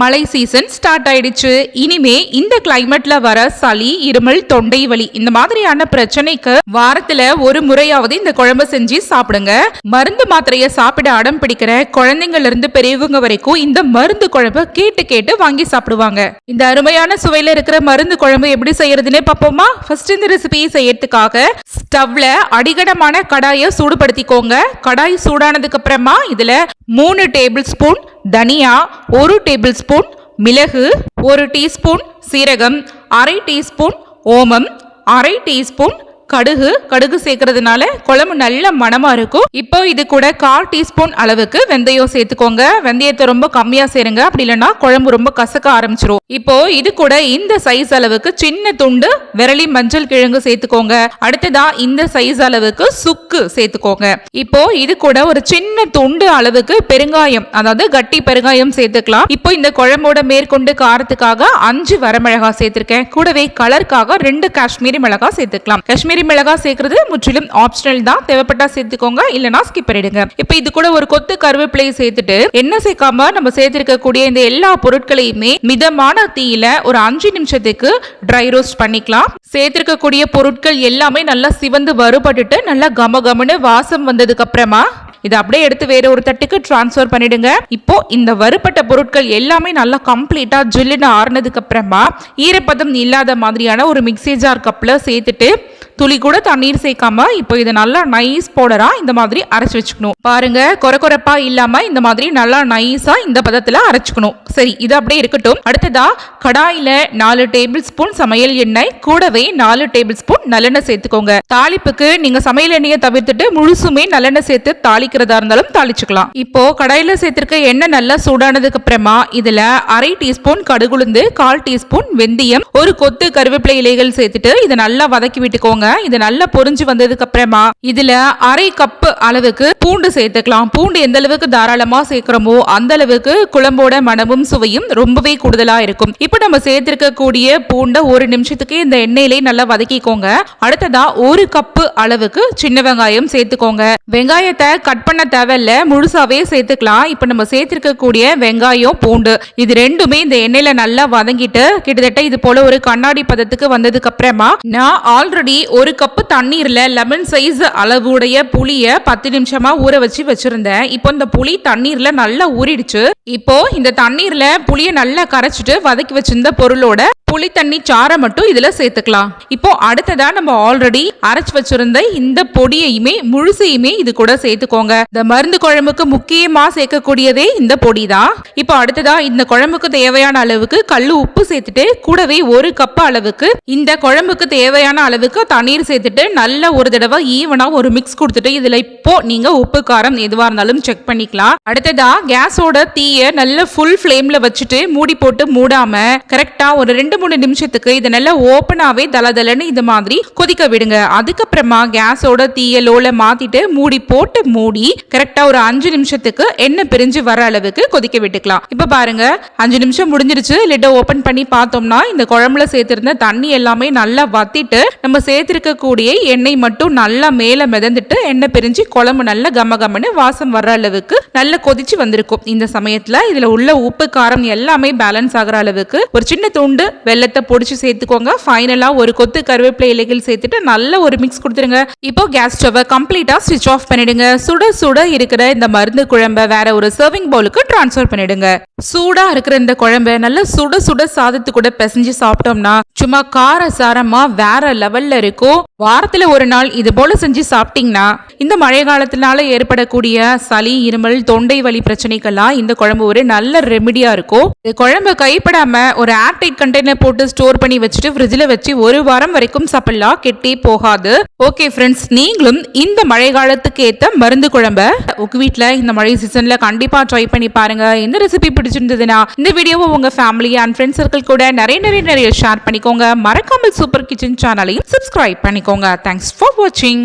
மழை season start ஆயிடுச்சு. இனிமே இந்த கிளைமேட்ல வர சளி இருமல் தொண்டை வலி இந்த மாதிரியான பிரச்சனைக்கு வாரத்துல ஒரு முறையாவது இந்த குழம்பு செஞ்சு சாப்பிடுங்க. மருந்து மாத்திரைய சாப்பிட அடம் பிடிக்கிற குழந்தைங்கள்ல இருந்து பெரியவங்க வரைக்கும் இந்த மருந்து குழம்பு கேட்டு கேட்டு வாங்கி சாப்பிடுவாங்க. இந்த அருமையான சுவையில இருக்கிற மருந்து குழம்பு எப்படி செய்யறதுன்னே பார்ப்போமா? ஃபர்ஸ்ட் இந்த ரெசிபியை செய்யறதுக்காக ஸ்டவ்ல அடிகடமான கடாயை சூடுபடுத்திக்கோங்க. கடாய் சூடானதுக்கு அப்புறமா இதுல மூணு டேபிள் ஸ்பூன் தனியா ஒரு டேபிள் ஸ்பூன் மிளகு ஒரு டீஸ்பூன் சீரகம் அரை டீஸ்பூன் ஓமம் அரை டீஸ்பூன் கடுகு கடுகு சேர்க்கறதுனால குழம்பு நல்ல மணமா இருக்கும். இப்போ இது கூட கால் டீஸ்பூன் அளவுக்கு வெந்தயம் சேர்த்துக்கோங்க. வெந்தயத்தை ரொம்ப கம்மியா சேருங்க. அப்படி இல்லைன்னா குழம்பு ரொம்ப கசக்க ஆரம்பிச்சிரும். இப்போ இது கூட இந்த சைஸ் அளவுக்கு சின்ன துண்டு விரலி மஞ்சள் கிழங்கு சேர்த்துக்கோங்க. அடுத்ததா இந்த சைஸ் அளவுக்கு சுக்கு சேர்த்துக்கோங்க. இப்போ இது கூட ஒரு சின்ன துண்டு அளவுக்கு பெருங்காயம் அதாவது கட்டி பெருங்காயம் சேர்த்துக்கலாம். இப்போ இந்த குழம்போட மேற்கொண்டு காரத்துக்காக அஞ்சு வரமிளகா சேர்த்திருக்கேன். கூடவே கலருக்காக ரெண்டு காஷ்மீரி மிளகா சேர்த்துக்கலாம். காஷ்மீரி மிளகாய் சேர்க்கறது முற்றிலும் ஆப்ஷனல் தான். தேவைப்பட்டா சேர்த்துக்கோங்க இல்லைனா ஸ்கிப் பண்ணிடுங்க. இப்போ இது கூட ஒரு கொத்து கருவேப்பிலையை சேர்த்துட்டு என்ன சேர்க்காம நம்ம சேர்த்திருக்கக்கூடிய இந்த எல்லா பொருட்களையுமே மிதமான தீயில ஒரு அஞ்சு நிமிஷத்துக்கு ட்ரை ரோஸ்ட் பண்ணிக்கலாம். சேர்த்திருக்கக்கூடிய பொருட்கள் எல்லாமே நல்லா சிவந்து வறுபட்டுட்டு நல்லா கம கமனு வாசம் வந்ததுக்கு அப்புறமா இதை அப்படியே எடுத்து வேற ஒரு தட்டுக்கு டிரான்ஸ்ஃபர் பண்ணிடுங்க. இப்போ இந்த வறுபட்ட பொருட்கள் எல்லாமே நல்லா கம்ப்ளீட்டா ஜில்லுன்னு ஆறுனதுக்கு அப்புறமா ஈரப்பதம் இல்லாத மாதிரியான ஒரு மிக்ஸி ஜார் கப்ல சேர்த்துட்டு துளி கூட தண்ணீர் சேர்க்காம இப்போ இதை நல்லா நைஸ் பவுடரா இந்த மாதிரி அரைச்சு வச்சுக்கணும். பாருங்க கொர இல்லாம இந்த மாதிரி நல்லா நைஸா இந்த பதத்துல அரைச்சுக்கணும். சரி இது அப்படியே இருக்கட்டும். அடுத்ததா கடாயில நாலு டேபிள் ஸ்பூன் சமையல் எண்ணெய் கூடவே நாலு டேபிள் ஸ்பூன் நல்லெண்ணெய் சேர்த்துக்கோங்க. தாளிப்புக்கு நீங்க சமையல் எண்ணெயை தவிர்த்துட்டு முழுசுமே நல்லெண்ணெய் சேர்த்து தாளிக்கிறதா இருந்தாலும் தாளிச்சுக்கலாம். இப்போ கடாயில சேர்த்திருக்க எண்ணெய் நல்லா சூடானதுக்கு அப்புறமா இதுல அரை டீஸ்பூன் கடுகுளுந்து கால் டீஸ்பூன் வெந்தயம் ஒரு கொத்து கருவேப்பிலை இலைகள் சேர்த்துட்டு இதை நல்லா வதக்கி விட்டுக்கோங்க. இது நல்லா பொரிஞ்சு வந்ததுக்கு அப்புறமா இதுல அரை கப்பு அளவுக்கு பூண்டு சேர்த்துக்கலாம். பூண்டு எந்த அளவுக்கு தாராளமா சேர்க்கிறோமோ அந்த அளவுக்கு குழம்போட மனமும் சுவையும் ரொம்பவே கூடுதலா இருக்கும். இப்போ நம்ம சேர்த்திருக்கக்கூடிய பூண்டை ஒரு நிமிஷத்துக்கு இந்த எண்ணெயிலே நல்லா வதக்கிக்கோங்க. அடுத்ததா ஒரு கப்பு அளவுக்கு சின்ன வெங்காயம் சேர்த்துக்கோங்க. வெங்காயத்தை கட் பண்ண தேவையில்ல. முழுசாவே சேர்த்துக்கலாம். இப்போ நம்ம சேர்த்திருக்கக்கூடிய வெங்காயம் பூண்டு இது ரெண்டுமே இந்த எண்ணெயில நல்லா வதங்கிட்டு கிட்டத்தட்ட இது போல ஒரு கண்ணாடி பதத்துக்கு வந்ததுக்கு அப்புறமா நான் ஆல்ரெடி ஒரு கப்பு தண்ணீரில் லெமன் சைஸ் அளவுடைய புளியை பத்து நிமிஷமா ஊற வச்சு வச்சிருந்தேன். இப்போ இந்த புளி தண்ணீர்ல நல்லா ஊறிடுச்சு. இப்போ இந்த தண்ணீர்ல புளியை நல்லா கரைச்சிட்டு வதக்கி வச்சிருந்த பொருளோட புளி தண்ணி சாரை மட்டும் இதில் சேர்த்துக்கலாம். இப்போ அடுத்ததா நம்ம ஆல்ரெடி அரைச்சி வச்சிருந்த இந்த பொடியையுமே முழுசையுமே இது கூட சேர்த்துக்கோங்க. இந்த மருந்து குழம்புக்கு முக்கியமாக சேர்க்கக்கூடியதே இந்த பொடி தான் இப்போ அடுத்ததா இந்த குழம்புக்கு தேவையான அளவுக்கு கல் உப்பு சேர்த்துட்டு கூடவே ஒரு கப் அளவுக்கு இந்த குழம்புக்கு தேவையான அளவுக்கு தண்ணீர் சேர்த்துட்டு நல்ல ஒரு தடவை ஈவனாக ஒரு மிக்ஸ் கொடுத்துட்டு இதில் இப்போ நீங்கள் உப்பு காரம் எதுவாக இருந்தாலும் செக் பண்ணிக்கலாம். அடுத்ததா கேஸோட தீயை நல்ல ஃபுல் ஃப்ளேமில் வச்சுட்டு மூடி போட்டு மூடாமல் கரெக்டாக ஒரு ரெண்டு மூணு நிமிஷத்துக்கு இதை நல்லா ஓப்பனாகவே தலதலன்னு இது மாதிரி கொதிக்க விடுங்க. அதுக்கப்புறமா கேஸோட தீய லோல மாத்திட்டு மூடி போட்டு மூடி கரெக்டாக ஒரு அஞ்சு நிமிஷத்துக்கு எண்ணெய் பிரிஞ்சு வர அளவுக்கு கொதிக்க விட்டுக்கலாம். இப்போ பாருங்க அஞ்சு நிமிஷம் முடிஞ்சிருச்சு. லிட்டை ஓப்பன் பண்ணி பார்த்தோம்னா இந்த குழம்புல சேர்த்திருந்த தண்ணி எல்லாமே நல்லா வத்திட்டு நம்ம சேர்த்திருக்கக்கூடிய எண்ணெய் மட்டும் நல்லா மேலே மிதந்துட்டு எண்ணெய் பிரிஞ்சு குழம்பு நல்லா கம கமன்னு வாசம் வர்ற அளவுக்கு நல்லா கொதிச்சு வந்திருக்கும். இந்த சமயத்தில் இதில் உள்ள உப்பு காரம் எல்லாமே பேலன்ஸ் ஆகுற அளவுக்கு ஒரு சின்ன துண்டு வெள்ளத்தை பொடிச்சு சேர்த்துக்கோங்க. ஃபைனலாக ஒரு கொத்து கருவேப்பிலை இலைகள் சேர்த்துட்டு நல்ல ஒரு மிக்ஸ் கொடுத்துருங்க. இப்போ கேஸ் ஸ்டவ்வை கம்ப்ளீட்டாக ஸ்விட்ச் ஆஃப் பண்ணிடுங்க. சுட சுட இருக்கிற இந்த மருந்து குழம்ப வேற ஒரு சர்விங் பவுலுக்கு ட்ரான்ஸ்ஃபர் பண்ணிடுங்க. சூடாக இருக்கிற இந்த குழம்ப நல்லா சுட சுட சாதத்து கூட பிசைஞ்சு சாப்பிட்டோம்னா சும்மா கார சாரமா வேற லெவல்ல இருக்கும். வாரத்துல ஒரு நாள் இது போல செஞ்சு சாப்பிட்டீங்கன்னா இந்த மழை காலத்தினால ஏற்படக்கூடிய சளி இருமல் தொண்டை வலி பிரச்சனைக்கெல்லாம் இந்த குழம்பு ஒரு நல்ல ரெமிடியா இருக்கும். இந்த குழம்பு கைப்படாம ஒரு ஏர்டைட் கண்டெய்னர் போட்டு ஸ்டோர் பண்ணி வச்சுட்டு ஃப்ரிட்ஜில் வச்சு ஒரு வாரம் வரைக்கும் சாப்பிடலாம். கெட்டே போகாது. ஓகே ஃப்ரெண்ட்ஸ் நீங்களும் இந்த மழை காலத்துக்கு ஏற்ற மருந்து குழம்ப உங்க வீட்டில் இந்த மழை சீசன்ல கண்டிப்பா ட்ரை பண்ணி பாருங்க. இந்த ரெசிபி பிடிச்சிருந்ததுன்னா இந்த வீடியோவை உங்க ஃபேமிலி அண்ட் ஃப்ரெண்ட்ஸ் சர்க்கிள் கூட நிறைய நிறைய நிறைய ஷேர் பண்ணிக்கோங்க. மறக்காமல் சூப்பர் கிச்சன் சேனலையும் சப்ஸ்கிரைப் பண்ணிக்கோங்க. தேங்க்ஸ் ஃபார் வாட்சிங்